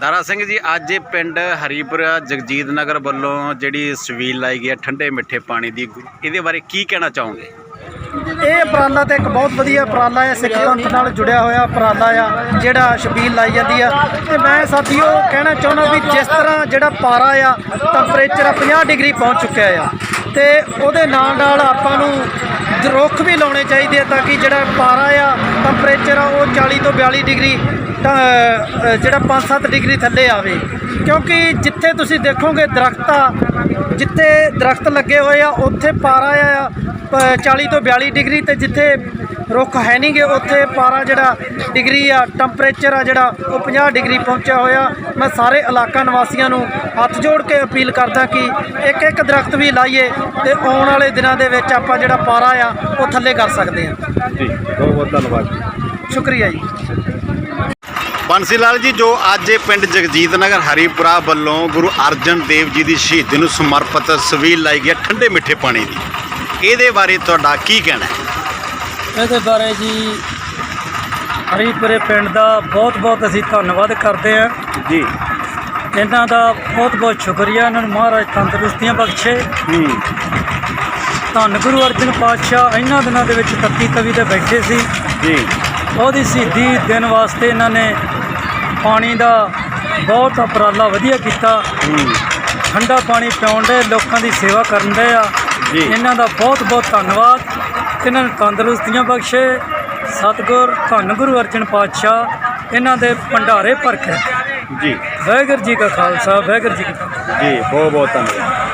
ਦਾਰਾ ਸਿੰਘ ਜੀ, ਅੱਜ ਇਹ ਪਿੰਡ ਹਰੀਪੁਰਾ ਜਗਜੀਤ ਨਗਰ ਵੱਲੋਂ ਜਿਹੜੀ ਸਵੀਲ ਲਾਈ ਗਈ ਹੈ ਠੰਡੇ ਮਿੱਠੇ ਪਾਣੀ ਦੀ, ਇਹਦੇ ਬਾਰੇ ਕੀ ਕਹਿਣਾ ਚਾਹੋਗੇ? ਇਹ ਉਪਰਾਲਾ ਤੇ ਇੱਕ ਬਹੁਤ ਵਧੀਆ ਉਪਰਾਲਾ ਹੈ। ਸਿੱਖ ਪੰਥ ਨਾਲ ਜੁੜਿਆ ਹੋਇਆ ਉਪਰਾਲਾ ਆ, ਜਿਹੜਾ ਸ਼ਬੀਲ ਲਾਈ ਜਾਂਦੀ ਆ। ਤੇ ਮੈਂ ਸਾਥੀਓ ਕਹਿਣਾ ਚਾਹੁੰਦਾ ਵੀ ਜਿਸ ਤਰ੍ਹਾਂ ਜਿਹੜਾ ਪਾਰਾ ਆ ਟੈਂਪਰੇਚਰ 50 ਡਿਗਰੀ ਪਹੁੰਚ ਚੁੱਕਿਆ ਆ। ਤੇ ਉਹਦੇ ਨਾਲ ਨਾਲ ਆਪਾਂ ਨੂੰ ਰੁੱਖ ਵੀ ਲਾਉਣੇ ਚਾਹੀਦੇ ਆ ਤਾਂ ਕਿ ਜਿਹੜਾ ਪਾਰਾ ਆ ਟੈਂਪਰੇਚਰ ਆ, ਉਹ 40 ਤੋਂ 42 ਡਿਗਰੀ ਤਾਂ ਜਿਹੜਾ 5-7 ਡਿਗਰੀ ਥੱਲੇ ਆਵੇ। ਕਿਉਂਕਿ ਜਿੱਥੇ ਤੁਸੀਂ ਦੇਖੋਗੇ ਦਰਖਤ ਆ ਜਿੱਥੇ ਦਰਖਤ ਲੱਗੇ ਹੋਏ ਆ ਉੱਥੇ ਪਾਰਾ ਆ ਪ- 40 ਤੋਂ 42 ਡਿਗਰੀ ਤੇ ਜਿੱਥੇ ਰੁੱਖ ਹੈ ਨਹੀਂਗੇ ਉੱਥੇ ਪਾਰਾ ਜਿਹੜਾ ਡਿਗਰੀ ਆ ਟੈਂਪਰੇਚਰ ਆ ਜਿਹੜਾ ਉਹ 50 ਡਿਗਰੀ ਪਹੁੰਚਿਆ ਹੋਇਆ। ਮੈਂ ਸਾਰੇ ਇਲਾਕਾ ਨਿਵਾਸੀਆਂ ਨੂੰ ਹੱਥ ਜੋੜ ਕੇ ਅਪੀਲ ਕਰਦਾ ਕਿ ਇੱਕ ਇੱਕ ਦਰਖਤ ਵੀ ਲਾਈਏ ਤੇ ਆਉਣ ਵਾਲੇ ਦਿਨਾਂ ਦੇ ਵਿੱਚ ਆਪਾਂ ਜਿਹੜਾ ਪਾਰਾ ਆ ਉਹ ਥੱਲੇ ਕਰ ਸਕਦੇ ਹਾਂ ਜੀ ਬਹੁਤ ਬਹੁਤ ਧੰਨਵਾਦ ਸ਼ੁਕਰੀਆ ਜੀ। ਬੰਸੀ ਲਾਲ ਜੀ ਜੋ ਅੱਜ ਇਹ ਪਿੰਡ ਜਗਜੀਤ ਨਗਰ ਹਰੀਪੁਰਾ ਵੱਲੋਂ ਗੁਰੂ ਅਰਜਨ ਦੇਵ ਜੀ ਦੀ ਸ਼ਹੀਦੀ ਨੂੰ ਸਮਰਪਿਤ ਸਵੀਲ ਲਾਈ ਗਈ ਹੈ ਠੰਡੇ ਮਿੱਠੇ ਪਾਣੀ ਦੀ। ਇਹਦੇ ਬਾਰੇ ਤੁਹਾਡਾ ਕੀ ਕਹਿਣਾ ਹੈ? ਇਹਦੇ ਬਾਰੇ ਜੀ ਹਰੀਪੁਰੇ ਪਿੰਡ ਦਾ ਬਹੁਤ-ਬਹੁਤ ਅਸੀਂ ਧੰਨਵਾਦ ਕਰਦੇ ਹਾਂ। ਜੀ। ਇਹਨਾਂ ਦਾ ਬਹੁਤ-ਬਹੁਤ ਸ਼ੁਕਰੀਆ। ਇਹਨਾਂ ਨੂੰ ਮਹਾਰਾਜ ਤੰਦਰੁਸਤੀਆਂ ਬਖਸ਼ੇ। ਹੂੰ। ਧੰਨ ਗੁਰੂ ਅਰਜਨ ਪਾਤਸ਼ਾਹ ਇਹਨਾਂ ਦਿਨਾਂ ਦੇ ਵਿੱਚ ਤੱਤੀ ਤਵੀ ਤੇ ਬੈਠੇ ਸੀ। ਜੀ। ਉਹਦੀ ਸ਼ਹੀਦੀ ਦਿਨ ਵਾਸਤੇ ਇਹਨਾਂ ਨੇ ਪਾਣੀ ਦਾ ਬਹੁਤ ਉਪਰਾਲਾ ਵਧੀਆ ਕੀਤਾ। ਠੰਡਾ ਪਾਣੀ ਪਿਆਉਣ ਦੇ ਲੋਕਾਂ ਦੀ ਸੇਵਾ ਕਰਨ ਦੇ ਆ। ਇਹਨਾਂ ਦਾ ਬਹੁਤ ਬਹੁਤ ਧੰਨਵਾਦ। ਇਹਨਾਂ ਨੂੰ ਤੰਦਰੁਸਤੀਆਂ ਬਖਸ਼ੇ। ਸਤਿਗੁਰ ਧੰਨ ਗੁਰੂ ਅਰਜਨ ਪਾਤਸ਼ਾਹ ਇਹਨਾਂ ਦੇ ਭੰਡਾਰੇ ਭਰਕੇ ਜੀ। ਵਾਹਿਗੁਰੂ ਜੀ ਕਾ ਖਾਲਸਾ ਵਾਹਿਗੁਰੂ ਜੀ ਕੀ ਫਤਿਹ। ਜੀ ਬਹੁਤ ਬਹੁਤ ਧੰਨਵਾਦ।